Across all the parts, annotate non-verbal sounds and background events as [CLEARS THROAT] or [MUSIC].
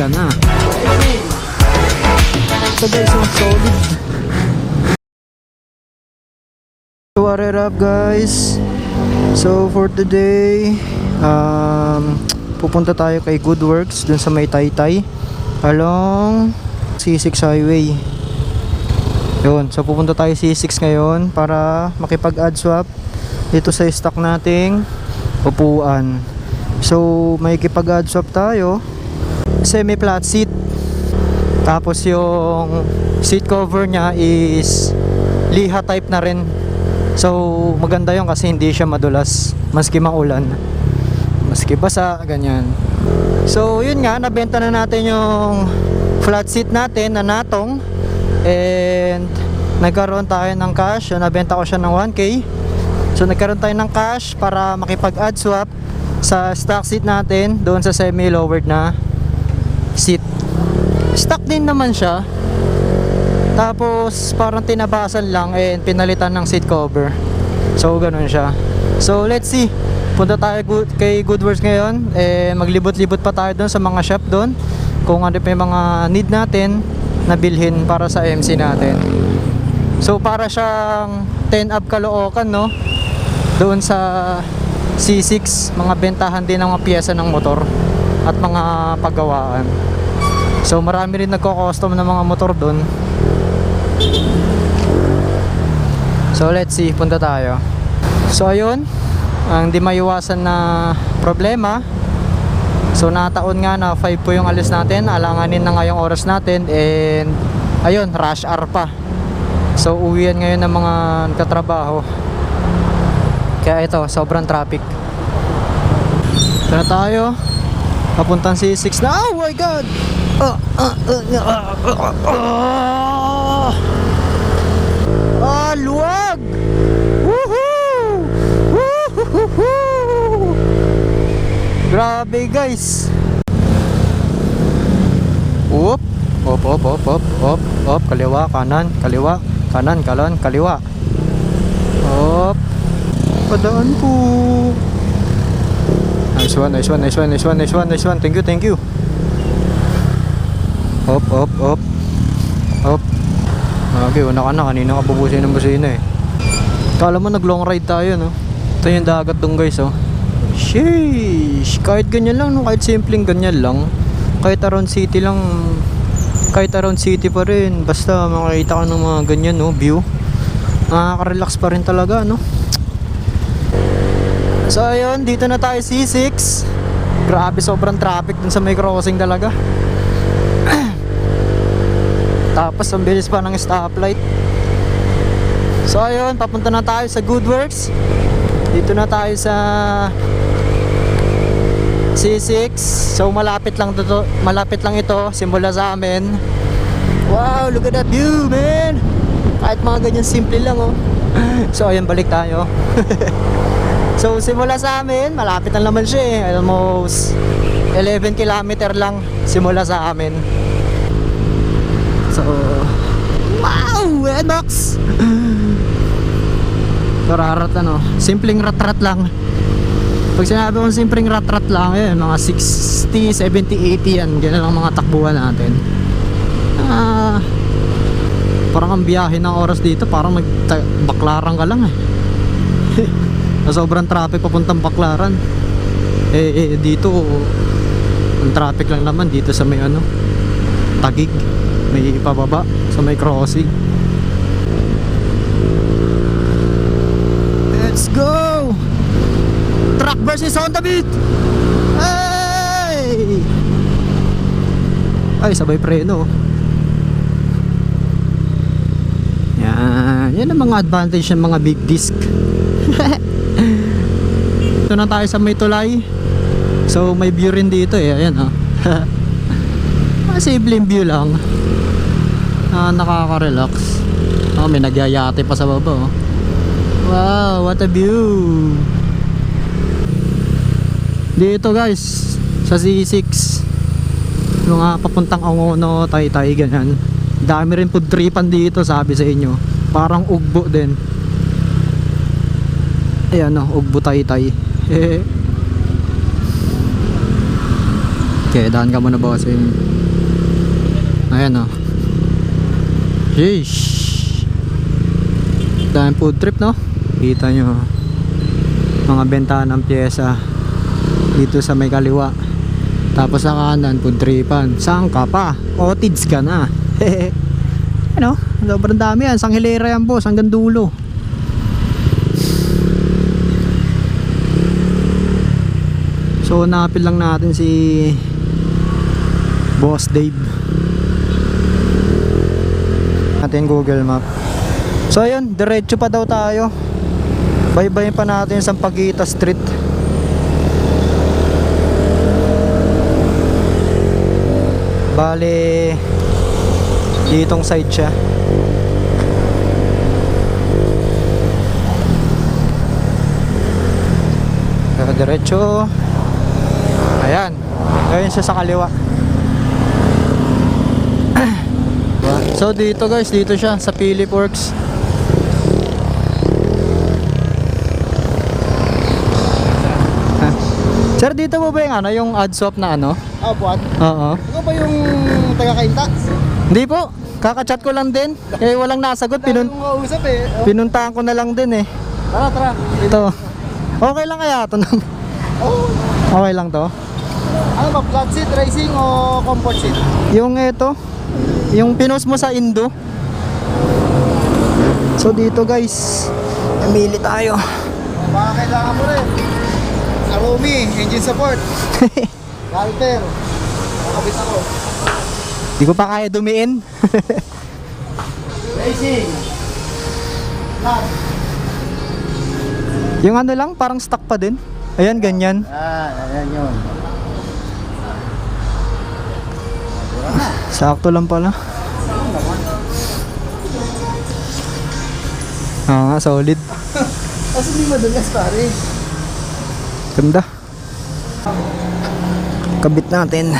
ka na. So guys, ang solid. So what it up guys? So for today, um, pupunta tayo kay Good Works dun sa may Taytay along C6 Highway. Yun, so pupunta tayo C6 ngayon para makipag-add swap dito sa stock nating upuan. So may kipag-add swap tayo semi flat seat tapos yung seat cover niya is liha type na rin. So maganda yung kasi hindi siya madulas maski maulan. Maski basa, ganyan. So yun nga, nabenta na natin yung flat seat natin na natong and nagkaroon tayo ng cash. Nabenta ko siya ng 1k. So nagkaroon tayo ng cash para makipag-add swap sa stock seat natin doon sa semi-lowered na seat. Stock din naman siya. Tapos parang tinabasan lang and pinalitan ng seat cover. So ganun siya. So let's see. Punta tayo kay Goodworks ngayon. Eh, maglibot-libot pa tayo doon sa mga shop doon. Kung ano pa yung mga need natin na bilhin para sa MC natin. So para siyang 10 up kalookan no. Doon sa C6, mga bentahan din ng mga piyesa ng motor at mga paggawaan. So marami rin nagko-custom ng mga motor doon. So let's see, punta tayo. So ayun, ang di maiwasan na problema. So nataon nga na 5 po yung alis natin, alanganin na nga yung oras natin and ayun, rush hour pa. So uwian ngayon ng mga katrabaho. Kaya ito, sobrang traffic. Tara tayo. Papuntang C6 na. Oh my God! Ah, ah, ah, ah, ah, ah. Ah, luwag! Woohoo! Woohoo! Grabe guys! Oop! Op, op, op, op, op, op, kaliwa, kanan, kaliwa, kanan, kalan, kaliwa. Op. Padaan po. Nice one, nice one, nice one, nice one, nice one, nice one. Thank you, thank you. Op, op, op. Op. Okay, una ka na. Kanina ka bubusin ng busina eh. Kala mo nag long ride tayo, no? Ito yung dagat dong guys, oh. Sheesh! Kahit ganyan lang, no? Kahit simpleng ganyan lang. Kahit around city lang. Kahit around city pa rin. Basta makakita ka ng mga ganyan, no? View. Nakaka-relax pa rin talaga, no? So ayun, dito na tayo C6. Grabe, sobrang traffic dun sa may crossing talaga. [CLEARS THROAT] Tapos ang bilis pa ng stoplight. So ayun, papunta na tayo sa Goodworks. Dito na tayo sa C6. So malapit lang to, malapit lang ito simula sa amin. Wow, look at that view, man. Kahit mga ganyan simple lang oh. [LAUGHS] So ayun, balik tayo. [LAUGHS] So simula sa amin, malapit lang naman siya eh. Almost 11 kilometer lang simula sa amin. So, wow! Enox! Kararat [LAUGHS] ano, simpleng rat-rat lang. Pag sinabi kong simpleng rat-rat lang, eh, mga 60, 70, 80 yan. Ganyan lang mga takbuhan natin. Ah, parang ang biyahe ng oras dito, parang magbaklaran ka lang eh. [LAUGHS] na sobrang traffic papuntang Baklaran eh, eh dito ang traffic lang naman dito sa may ano Tagig. May pababa sa may crossing. Let's go! Truck versus Honda Beat! Hey! Ay sabay preno. Yan. Yan ang mga advantage ng mga big disc [LAUGHS] Dito na tayo sa may tulay. So may view rin dito eh. Ayan oh. [LAUGHS] Ah, Simpleng view lang. Ah, nakaka-relax. Oh, may nagyayate pa sa baba oh. Wow, what a view. Dito guys, sa C6. Yung ah, papuntang Angono, Taytay, ganyan. Dami rin food tripan dito, sabi sa inyo. Parang ugbo din. Ayan o, ugbo Taytay. [LAUGHS] Okay, daan ka muna bossing. Ayan oh. Sheesh. Dahil food trip no? Kita nyo. Mga bentahan ng pyesa. Dito sa may kaliwa. Tapos sa kanan, food tripan. Saan ka pa? Otids ka na. [LAUGHS] ano? Sobrang dami yan. Sang hilera yan boss. Hanggang dulo. So, napil lang natin si Boss Dave. Natin Google Map. So, ayun. Diretso pa daw tayo. Baybayin pa natin sa Pagita Street. Bale, ditong side siya. Diretso. Ayan. Ngayon siya sa kaliwa. [CLEARS THROAT] so dito guys, dito siya sa Philip Works. Ah. [LAUGHS] Sir, dito mo ba yung ano, yung ad swap na ano? Ah, buwan. Oo. Ikaw ba yung taga-kainta? Hindi po. Kakachat ko lang din. Eh, walang nasagot. Pinun kausap eh. Oh, pinuntahan ko na lang din eh. tara, tara. Ito. Okay lang kaya ito? [LAUGHS] Oh, okay lang to? Ano ba, flat seat, racing o comfort seat? Yung ito, yung pinost mo sa Indo. So dito guys, namili tayo. Baka kailangan mo rin. Arumi, engine support. [LAUGHS] Galper. Nakabit ako. Di ko pa kaya dumiin. [LAUGHS] Racing. Flat. yung ano lang, parang stuck pa din. Ayan, ganyan. Ah, ayan yun. Sakto lang pala. Oo nga, solid. [LAUGHS] Kasi hindi madulas pare. Ganda. Kabit natin.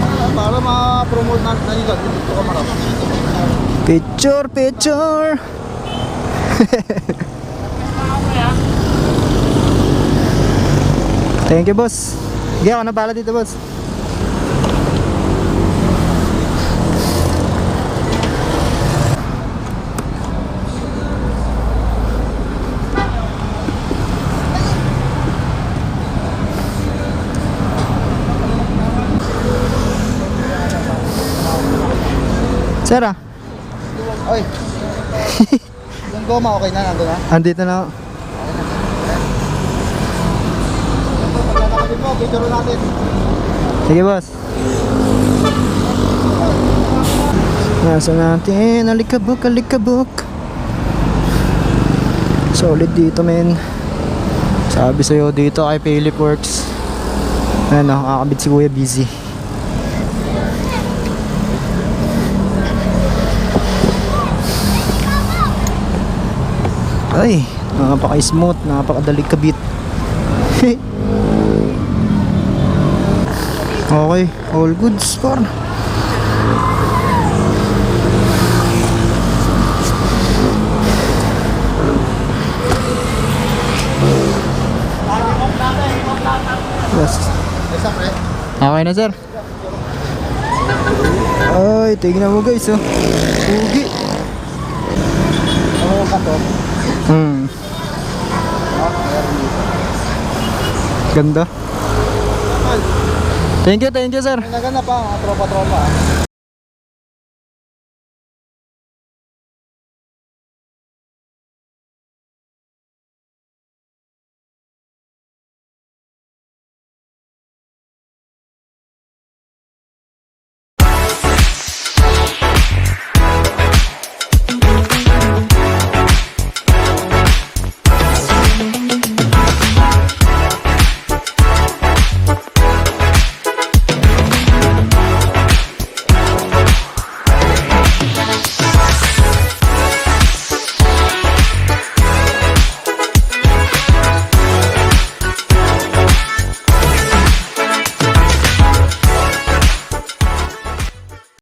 Ah, para ma-promote natin na dito. Dito ka marap. Picture, picture. [LAUGHS] Thank you, boss. Sige, ako na bala dito, boss. Sir, ah. Yung goma okay na, nandun na. Andito na ako. Paglalakabit mo, picture natin. Sige, boss. Nasa natin, alikabok, alikabok. Solid dito, men. Sabi sa'yo dito kay Philip Works. Ano, kakabit si Kuya busy. Ay, napaka-smooth, napakadali kabit. [LAUGHS] Okay, all goods par. Yes. Okay na sir. Ay, tignan mo guys oh. Ugi. Oo, kato. Hmm. Ganda. Thank you, thank you sir. Nagana pa, tropa-tropa.